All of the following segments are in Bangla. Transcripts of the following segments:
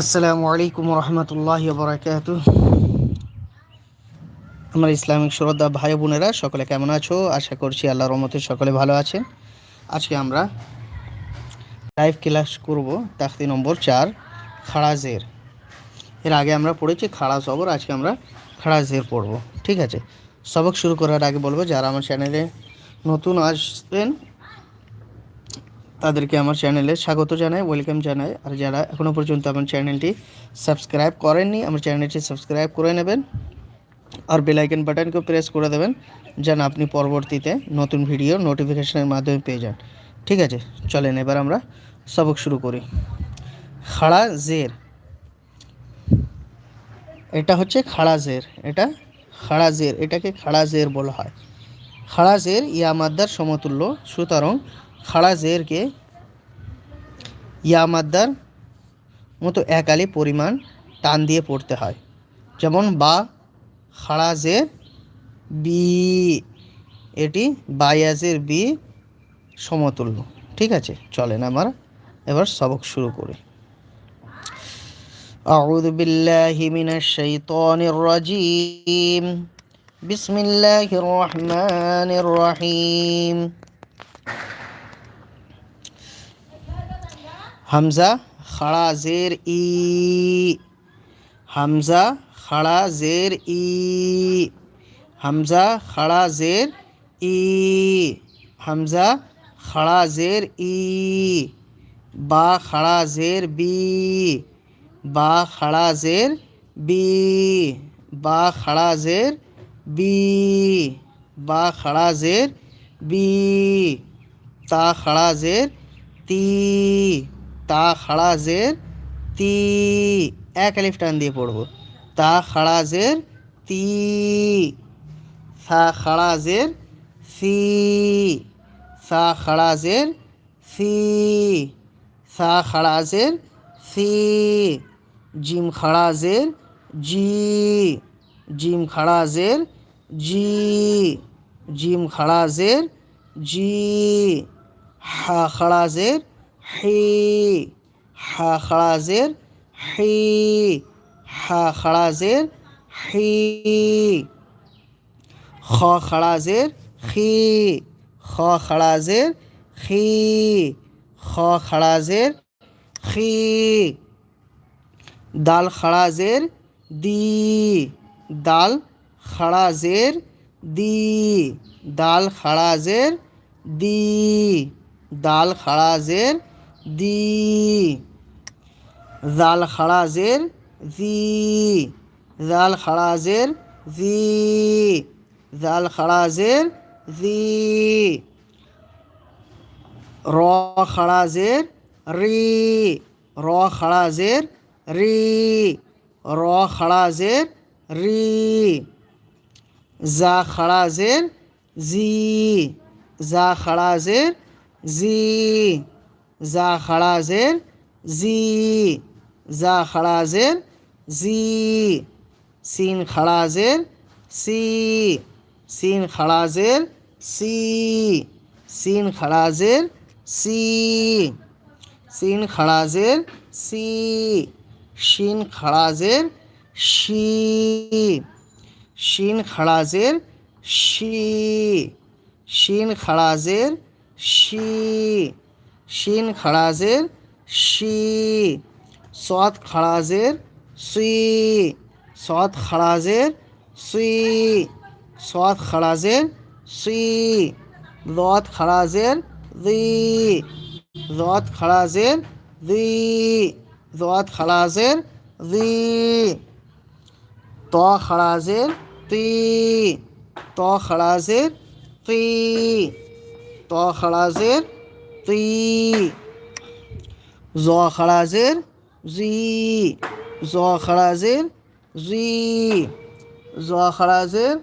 আসসালামু আলাইকুম রহমতুল্লাহ বরাকাত আমার ইসলামিক শ্রদ্ধা ভাই বোনেরা, সকলে কেমন আছো? আশা করছি আল্লাহ রহমতে সকলে ভালো আছেন। আজকে আমরা লাইভ ক্লাস করব, তাখতি নম্বর চার খাড়াজের এর আগে আমরা পড়েছি খাড়া সবর আজকে আমরা খাড়াজের পড়ব, ঠিক আছে? সবক শুরু করার আগে বলব, যারা আমার চ্যানেলে নতুন আসবেন তাদেরকে আমার চ্যানেলে স্বাগত জানাই ওয়েলকাম জানাই। আর যারা এখনও পর্যন্ত আমার চ্যানেলটি সাবস্ক্রাইব করেননি, আমার চ্যানেলটি সাবস্ক্রাইব করে নেবেন আর বেলাইকন বাটনকেও প্রেস করে দেবেন, যেন আপনি পরবর্তীতে নতুন ভিডিও নোটিফিকেশনের মাধ্যমে পেয়ে যান। ঠিক আছে, চলেন এবার আমরা সবক শুরু করি। খাড়া জের। এটা হচ্ছে খাড়া জের, এটা খাড়া জের, এটাকে খাড়া জের বলা হয়। খাড়া জের ইয়া মাদ্দার সমতুল্য সুতরাং খাড়া জেরকে ইয়া মাদ্দার মতো এক আলি পরিমাণ টান দিয়ে পড়তে হয় যেমন বা খাড়া জের বি এটি বায়াজের বি সমতুল্য ঠিক আছে চলেন আমার এবার সবক শুরু করি أعوذ بالله من الشيطان الرجيم بسم الله الرحمن الرحيم হামজা খাড়া জের ই। হামজা খাড়া জের ই। হামজা খাড়া জের ই। হামজা খাড়া জের ই। বা খাড়া জের বি। বা খাড়া জের বি। বা খাড়া জের বি। বা খাড়া জের বি। তা খাড়া জের তি। তা খাড়া জের তি, এক আলিফ টান দিয়ে পড়ব। তা খাড়া জের তি, সা খাড়া জের সি, সা খাড়া জের সি, সা খাড়া জের সি, জিম খাড়া জের জি, জিম খাড়া জের জি, জিম খাড়া জের জি, হা খাড়া জের হি, হা খাড়া জের হি, হা খাড়া জের হি, খ খাড়া খি খ খাড়া জের খি খ খাড়া জের খি দাল খাড়াজের দি, দাল খাড়াজের দি, দাল খাড়াজের দি, দাল খাড়া জের দি। জাল খাড়াজের জি। জাল খাড়াজের জি। জাল খাড়াজের জি। র খাড়া জের রি। র খাড়া জের রি। র খাড়াজের রি। জা খাড়াজের জি। জা খাড়াজের জি। জা খাড়া জের জি, জা খাড়া জের জি, সিন খাড়া জের সি, সিন খাড়া জের সি, সিন খাড়া জের সি, সিন খাড়া জের সি শিন খাড়া জের শি শিন খাড়া জের শি শিন খাড়া জের শি শিন খাড়া জের শি, সৎ খাড়া জের সুই সৎ খাড়া জের সুই সৎ খাড়া জের সুই রথ খাড়া জের দি রথ খাড়া জের দি রথ খাড়া জের দি, ত খাড়া জের তি, ত খাড়া জের তি, ত খাড়া তি জ। খাড়া জের জি। জ খাড়া জের জি। জ খাড়া জের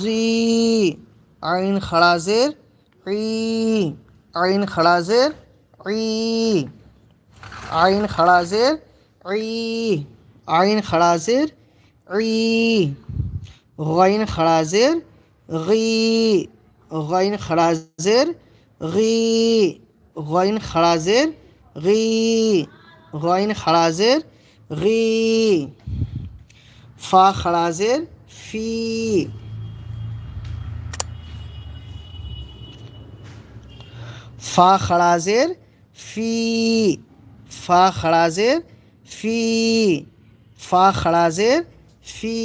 জি। আইন খাড়া জের ই। আইন খাড়া জের ই। আইন খাড়া জের আইন খাড়া জের ই। গাইন খাড়া জের গাইন খাড়া জের গি গাইন খাড়া জের গি গাইন খাড়া জের গি ফা খাড়াজের ফি। ফা খাড়াজের ফি, ফা খাড়াজের ফি, ফা খাড়াজের ফি,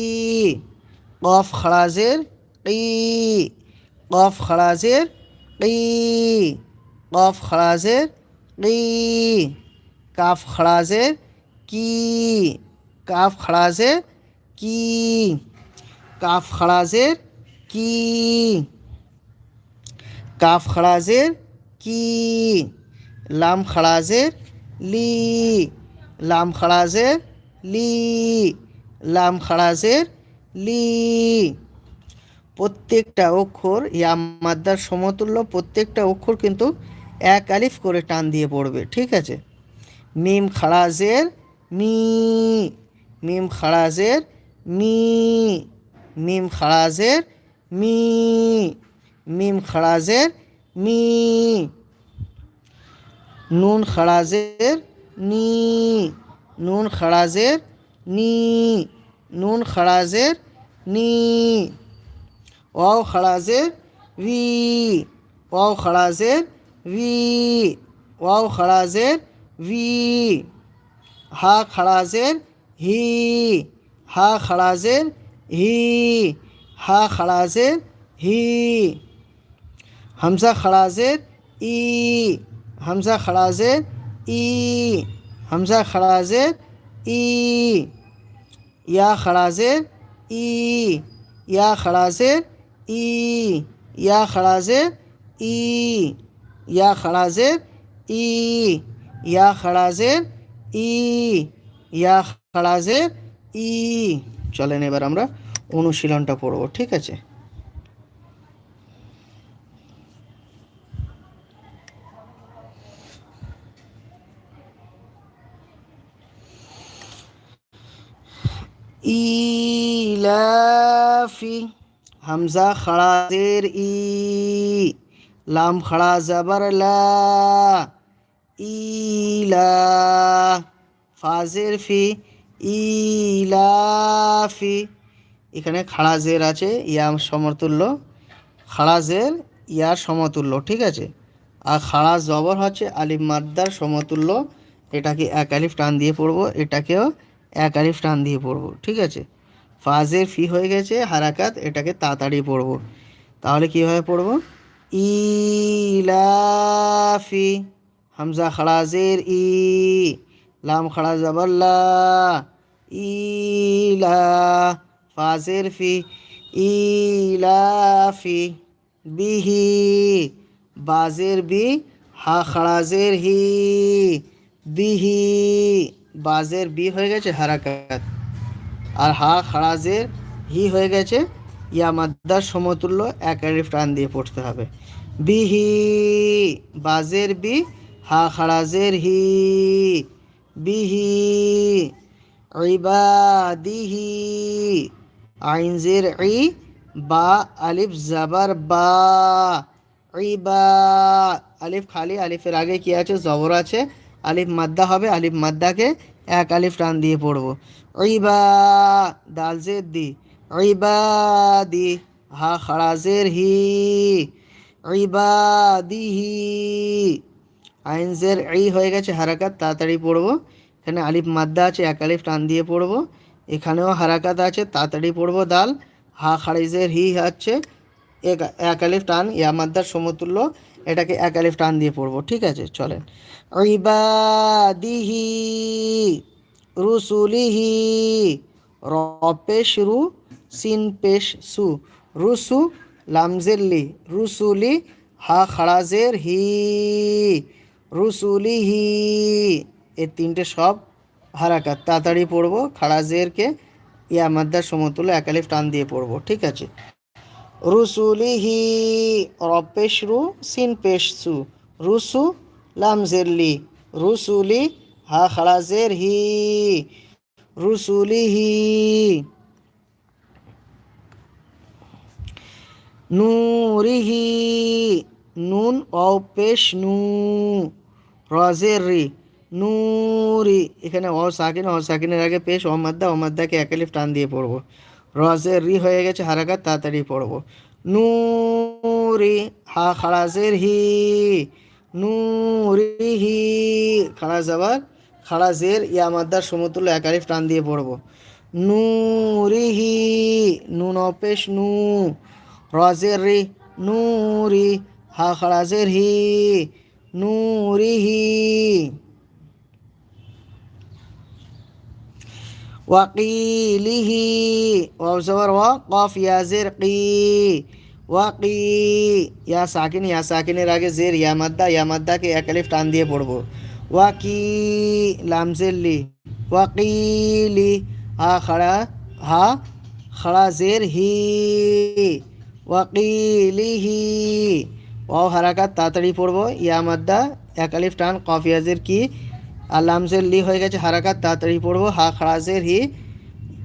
কফ খাড়াজের কি কফ খাড়াজের কি কফ খাড়াজের কি কাফ খাড়াজের কি, কাফ খাড়াজের কি, কাফ খাড়াজের কি, কাফ খাড়াজের কি, লাম খাড়াজের লি, লাম খাড়াজের লি, লাম খাড়াজের লি। প্রত্যেকটা অক্ষর ইয়া মাদ্দার সমতুল্য, প্রত্যেকটা অক্ষর কিন্তু এক আলিফ করে টান দিয়ে পড়বে, ঠিক আছে? মিম খাড়াজের মি, মিম খাড়াজের মি, মিম খাড়াজের মি, মিম খাড়াজের মি, নুন খাড়াজের নি, নুন খাড়াজের নি, নুন খাড়াজের নি ওয়াও খাড়াজের ভি ওয়াও খাড়াজের ভি ওয়াও খাড়াজের ভি হা খাড়াজের হি হা খাড়াজের হি হা খাড়াজের হি হামজা খাড়াজের ই হামজা খাড়াজের ই হামজা খাড়াজের ই ইয়া খাড়াজের ই ইয়া খাড়াজের ই ইয়া খাড়াজের ই ইয়া খাড়াজের ই, ইয়া খাড়াজের ই, ইয়া খাড়াজের ই। চলেন এবার আমরা অনুশীলনটা পড়ব, ঠিক আছে? ইলাফি হামজা খড়া জের ই। লাম খড়া জবর লা ফাজের ফি ইলাফি এখানে খাড়া জের আছে ইয়াম সমতুল্য। খাড়া জের ইয়ার সমতুল্য, ঠিক আছে? আর খাড়া জবর হচ্ছে আলিফ মাদ্দার সমতুল্য। এটাকে এক আলিফ টান দিয়ে পড়ব, এটাকেও এক আলিফ টান দিয়ে পড়ব, ঠিক আছে? ফাজের ফি হয়ে গেছে হারাকাত, এটাকে তাড়াতাড়ি পড়ব। তাহলে কীভাবে পড়ব? ইলাফি হামজা খাড়াজের ই লাম খাড়া জবল্লা ইলা ফাজের ফি ইলাফি বিহি বাজের বি হা খাড়াজের হি বিহি বাজের বি হয়ে গেছে হারাকাত. আর হা খাড়াজের হি হয়ে গেছে. ইয়া মাদ্দার সমতুল্য এক টান দিয়ে পড়তে হবে। বিহি, বাজের বি, হা খাড়াজের হি। বিহি, ইবাদিহি, আইনজের ই, বা, আলিফ, জাবার, বা। ইবা, আলিফ খালি, আলিফের আগে কি আছে? জবর আছে। আলিফ মাদ্দা হবে, আলিফ মাদ্দাকে এক আলিফ টান দিয়ে পড়ব। ইবা, দাল জের দি। ইবাদি হা খাড়াজের হি। ইবাদিহি। আইনজের ই হয়ে গেছে হারাকাত, তাড়াতাড়ি পড়ব। এখানে আলিফ মাদ্দা আছে, এক আলিফ টান দিয়ে পড়ব। এখানেও হারাকাত আছে, তাড়াতাড়ি পড়ব দাল। হা খাড়িজের হি হচ্ছে এক এক আলিফ টান, ইয়া মাদ্দার সমতুল্য, এটাকে এক আলিফ টান দিয়ে পড়ব। ঠিক আছে, চলেন। ইবাদিহি রুসুলিহি র পেশ রু, সিন পেশ সু। রুসু লামজেল্লি, রুসুলি, হা খাড়াজের হি, রুসুলি হি। এই তিনটে সব হারাকাত। তাড়াতাড়ি পড়ব খাড়াজেরকে ইয়া মাদ্দার সমতুল্য একালিফ টান দিয়ে পড়ব, ঠিক আছে? রুসুলিহি রপেশ রু সিন পেশ সু রুসু, লামজেল্লি। রুসুলি, হা খাড়াজের হি। রুসুলিহি নূরিহি, নুন অপেশ নু। রজের রি নুরি। এখানে অ সাকিন, অ সাকিনের আগে পেশ অমাদ্দা অমাদ্দাকে একালিফ টান দিয়ে পড়ব। রজের রি হয়ে গেছে হারাকাত, তাড়াতাড়ি পড়ব। নুরি, হা খাড়াজের হি নুরি হি খাড়া যাবার খাড়া জের, ইয়া মাদ্দার সমতুল্য একালিফ টান দিয়ে পড়ব। নুরিহি, নুন অপেশ নু। রজের রি নুরি হা খাড়াজের হি নূরিহি ওয়াকিলিহি ওয়াও জবর ওয়া কফ ইয়া জের কি ওয়াকি ইয়া সাকিন ইয়া সাকিনের আগে জের ইয়া মাদ্দা ইয়া মাদ্দাকে এক আলিফ টান দিয়ে পড়ব ওয়াকি লামজেল্লি ওয়াকিলি হা খাড়া হা খাড়া জের হি ওয়াকিলিহি। ও হারাকাত, তাড়াতাড়ি পড়ব। ইয়া মাদ্দা, এক আলিফ টান কফিয়াজের কি? আর লামজের লি হয়ে গেছে, হারাকাত, তাড়াতাড়ি পড়ব। হা, খারাজের হি,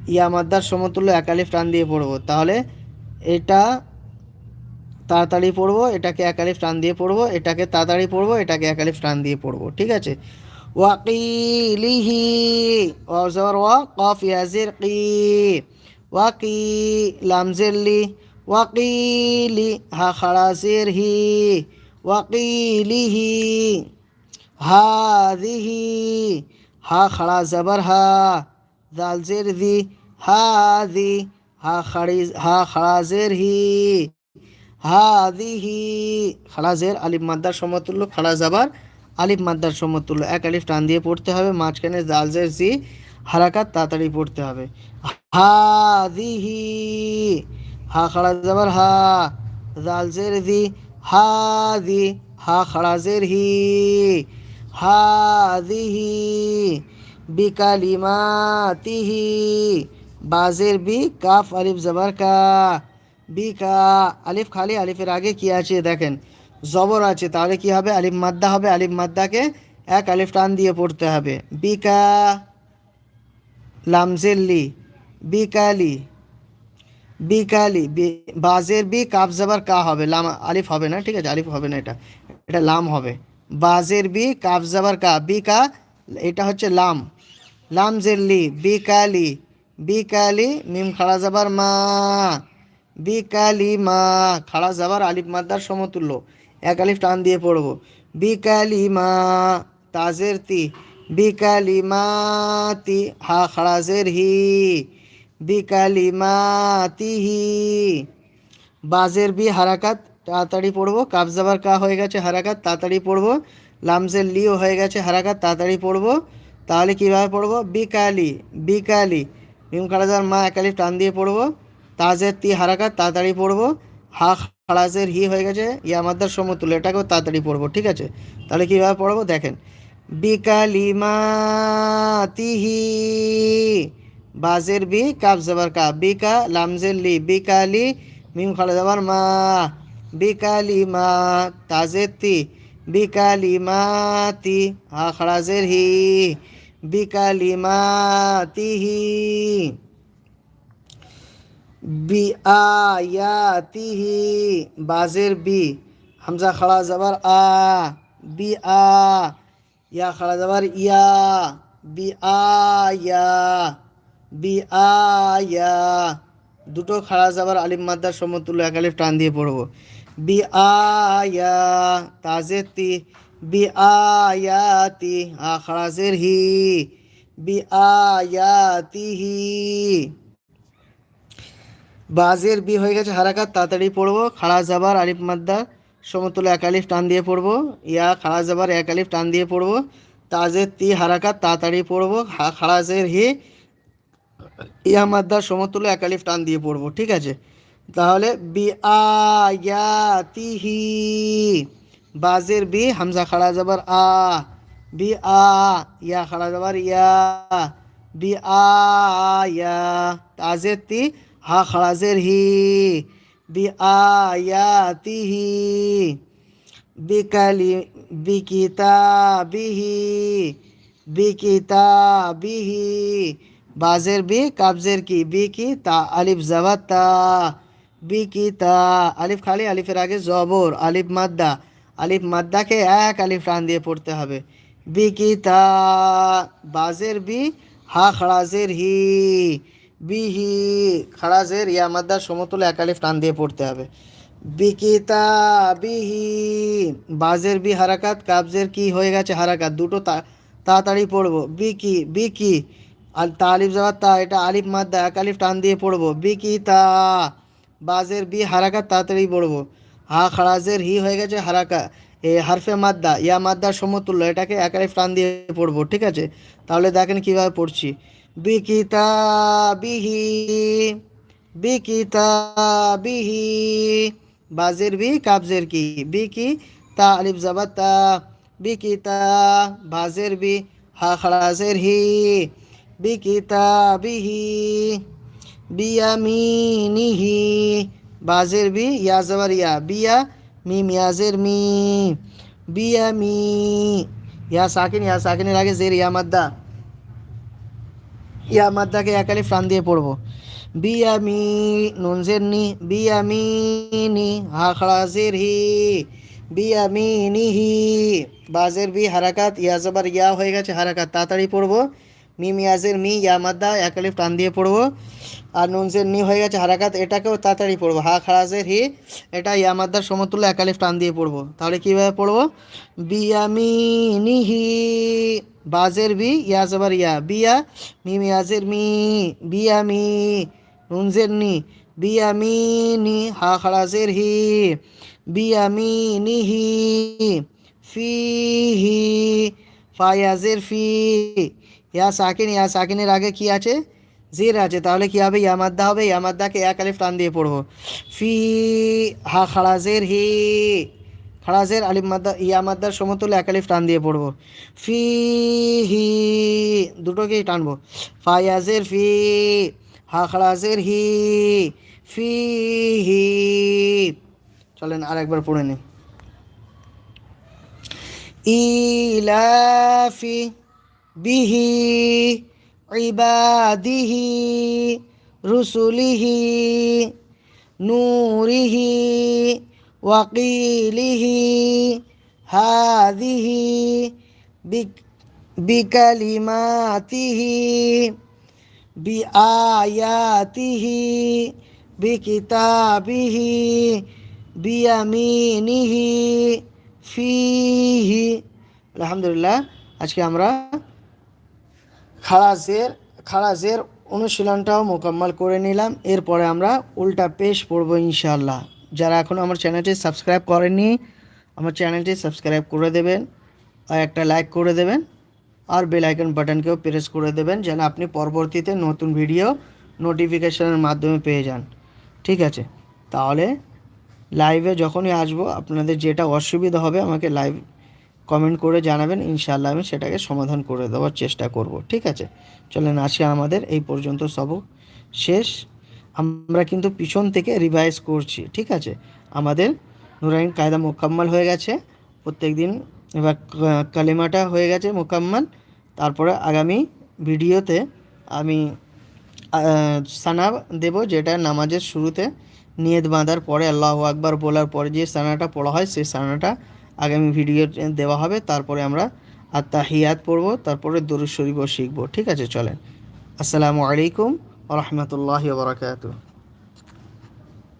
ইয়া মাদ্দার সমতুল্য, এক আলিফ টান দিয়ে পড়ব। তাহলে এটা তাড়াতাড়ি পড়ব, এটাকে এক আলিফ টান দিয়ে পড়ব, এটাকে তাড়াতাড়ি পড়ব, এটাকে এক আলিফ টান দিয়ে পড়ব। ঠিক আছে? ওয়াকিলিহি। ওয়া, কফ কি? ওয়াকি, লামজের লি ওয়াকিলি, হা খাড়াজের হি, ওয়াকিলিহি, হাদিহি, হা খাড়া জবর হা জালজের দি হাদি, হা খাড়ি, হা খাড়াজের হি, হাদিহি খাড়াজের আলিফ মাদ্দার সমতুল্য খাড়া জাবার আলিফ মাদ্দার সমতুল্য। এক আলিফ টান দিয়ে পড়তে হবে, মাঝখানে জালজের জি হারাকাত তাড়াতাড়ি পড়তে হবে। হাদিহি হা খাড়া জাবার হা জালজের দি হাদি হা খাড়াজের হি হাদিহি বিকালিমাতিহি বাজের বি কাফ আলিফ জবর কা বিকা আলিফ খালি আলিফের আগে কি আছে দেখেন? জবর আছে, তাহলে কি হবে? আলিফ মাদ্দা হবে, আলিফ মাদ্দাকে এক আলিফ টান দিয়ে পড়তে হবে। বিকা লামজেল্লি বিকালি বিকালি বাজের বি কাফ জবর কা হবে, লাম, আলিফ হবে না, ঠিক আছে, আলিফ হবে না এটা এটা লাম হবে। বাজের বি কাফ জবর কা, বি কা, এটা হচ্ছে লাম। লাম জেল্লি বিকালি বিকালি, মিম খাড়া যাবার মা, বিকালি মা, খাড়া যাবার আলিফ মাদ্দার সমতুল্য, এক আলিফ টান দিয়ে পড়ব। বিকালি মা, তাজের তি, বিকালি মা তি, হা খাড়াজের হি বিকালি মাতিহি। বাজের বি হারাকাত, তাড়াতাড়ি পড়ব। কাবজাবার কা হয়ে গেছে হারাকাত, তাড়াতাড়ি পড়ব। লামজের লিও হয়ে গেছে হারাকাত, তাড়াতাড়ি পড়ব। তাহলে কীভাবে পড়ব? বিকালি বিকালি। মিম খারাজার মা একালিফ টান দিয়ে পড়ব। তাজের তি হারাকাত, তাড়াতাড়ি পড়ব। হা খারাজের হি হয়ে গেছে ইয়ামাদ্দার সমতুল্য, এটাকেও তাড়াতাড়ি পড়ব, ঠিক আছে? তাহলে কীভাবে পড়ব? দেখেন। বিকালি মাতিহি। বাজের বি কাব জবর কা, বিকা, লামজের বিকালি মিম খালা যাবার মা বিকালি মা, তাজের তি বিকালি মাতি হা খারাজের হি বিকালি মাতিহি বি আয়াতিহি বাজের বি, হামজা খাড়া যাবার আ, বি আ ইয়া খাড়া যাবার ইয়া, বি আয়া বি আয়া দুটো খাড়া যাবার আলিম মাদ্দার সমতুল্য এক আলিফ টান দিয়ে পড়ব। বি আয়া তাজের তি বি আয়াতি আ খাড়াজের হি। বি আয়াতিহি বাজের বি হয়ে গেছে হারাকাত, তাড়াতাড়ি পড়ব। খাড়া যাবার আলিফ মাদ্দা সমতুল্য এক আলিফ টান দিয়ে পড়ব। ইয়া খাড়া যাবার এক আলিফ টান দিয়ে পড়ব। তাজের তি হারাকাত, তাড়াতাড়ি পড়ব। খাড়াজের হি। ইয়া মাদ্দার সমতুল্য এক আলিফ টান দিয়ে পড়ব, ঠিক আছে? তাহলে বি আয়াতিহি বাজের বি হামজা খাড়া যাবার আ, বি আ ইয়া খাড়া যাবার ইয়া, বি আয়া তাজের তি হা খাড়াজের হি, বি আয়াতিহি বিকালি বিকিতাবিহি বিকিতাবিহি বাজের বি, কাবজের কি? বি কি তা? আলিফ জাবাত তা বি কি তা? আলিফ খালি, আলিফের আগে জবর, আলিফ মাদ্দা। আলিফ মাদ্দাকে এক আলিফ টান দিয়ে পড়তে হবে। বিকিতা বাজের বি, হা খড়াজের হি। বিহি খড়াজের ইয়া মাদ্দার সমতুল একালিফ টান দিয়ে পড়তে হবে। বিকিতা বিহি বাজের বি হারাকাত, কাবজের কি হয়ে গেছে হারাকাত? দুটো তা- তাড়াতাড়ি পড়ব। বিকি বিকি আর তালিফ যাওয়ার তা, এটা আলিফ মাদ্দা, এক আলিফ টান দিয়ে পড়ব। বিকিতা বাজের বি হারাকা তাড়াতাড়ি পড়ব। হা খারাজের হি হয়ে গেছে হারাকা। এ হারফে মাদ্দা, ইয়া মাদ্দার সমতুল্য, এটাকে এক আলিফ টান দিয়ে পড়ব, ঠিক আছে? তাহলে দেখেন কীভাবে পড়ছি। বিকিতা বিহি বিকিতা বিহি বাজের বি কাবজের কি? বিকি তা? আলিফ জাবাত তা। বিকিতা বাজের বি, হা খারাজের হি। বিকিতা বিহি বিয়ামিনিহি বাজের বি ইয়া জাবার ইয়া বিয়া মি মিয়াজের মি বিয়ামি ইয়া সাকিন ইয়া সাকিনের আগে জের ইয়া মাদ্দা ইয়া মাদ্দাকে একালি ফ্রান দিয়ে পড়ব বিয়ামি নুনজের নি বিয়ামিনি হা খড়া জের হি বিয়ামিনিহি বাজের বি হারাকাত ইয়া জবার ইয়া হয়ে গেছে হারাকাত তাড়াতাড়ি পড়ব মি মিয়াজের মি ইয়া মাদ্দা একালিফ টান দিয়ে পড়ব। আর নুনজের নি হয়ে গেছে হারাকাত, এটাকেও তাড়াতাড়ি পড়ব। হা, খারাজের হি, এটা ইয়া মাদ্দার সমতুল্য একালিফ টান দিয়ে পড়ব। তাহলে কীভাবে পড়ব? বিয়ামি নিহি বাজের বি, ইয়া জবার ইয়া। বিয়া, মি মিয়াজের মি বিয়ামি নুনজের নি। বিয়ামিনি হা, খারাজের হি। বিয়ামি নিহি ফি হি ফায়াজের ফি। ইয়া সাকিন, ইয়া সাকিনের আগে কি আছে? জির আছে। তাহলে কি হবে? ইয়ামাদ্দা হবে? ইয়ামাদ্দাকে এক আলিফ টান দিয়ে পড়ব। ফি, হা খাড়াজের হি। খাড়াজের আলিফ, মাদ্দা ইয়ামাদ্দার সমতুল্য এক আলিফ টান দিয়ে পড়ব। ফি, হি, দুটোকেই টানবো। ফায়াজের ফি। হা খাড়াজের হি। ফি, হি। চলেন আরেকবার পড়ে নিই। ইলাফি বিহি, ইবাদিহি, রুসুলিহি, নূরিহি, ওয়াকিলিহি, হাদিহি, বিক- বিকালিমাতিহি, বিআয়াতিহি, বিকিতাবিহি, বিয়ামিনিহি, ফিহি। আলহামদুলিল্লাহ, আজকে আমরা খালাসের খালাসের অনুশীলনটাও মোকাম্মল করে নিলাম। এরপরে আমরা উল্টা পেশ পড়ব ইনশাল্লাহ যারা এখনও আমার চ্যানেলটি সাবস্ক্রাইব করেননি, আমার চ্যানেলটি সাবস্ক্রাইব করে দেবেন আর একটা লাইক করে দেবেন আর বেল আইকন বাটনকেও প্রেস করে দেবেন যেন আপনি পরবর্তীতে নতুন ভিডিও নোটিফিকেশনের মাধ্যমে পেয়ে যান। ঠিক আছে? তাহলে লাইভে যখনই আসব, আপনাদের যেটা অসুবিধা হবে আমাকে লাইভ কমেন্ট করে জানাবেন, ইনশাআল্লাহ আমি সেটাকে সমাধান করে দেওয়ার চেষ্টা করব, ঠিক আছে? চলেন, আজকে আমাদের এই পর্যন্ত সবক শেষ। আমরা কিন্তু পিছন থেকে রিভাইজ করছি, ঠিক আছে? আমাদের নুরাইন কায়দা মোকাম্মল হয়ে গেছে, প্রত্যেক দিন এবার কালিমাটা হয়ে গেছে মোকাম্মল, তারপরে আগামী ভিডিওতে আমি সানা দেব যেটা নামাজের শুরুতে নিয়ত বাঁধার পরে, আল্লাহ আকবার বলার পরে যে সানাটা পড়া হয়, সেই সানাটা আগামী ভিডিও দেওয়া হবে। তারপরে আমরা আর আত্মাহিয়াত পড়ব, তারপরে দরুদ শরীফও শিখব। ঠিক আছে, চলেন। আসসালামু আলাইকুম রহমতুল্লাহ বারকাতু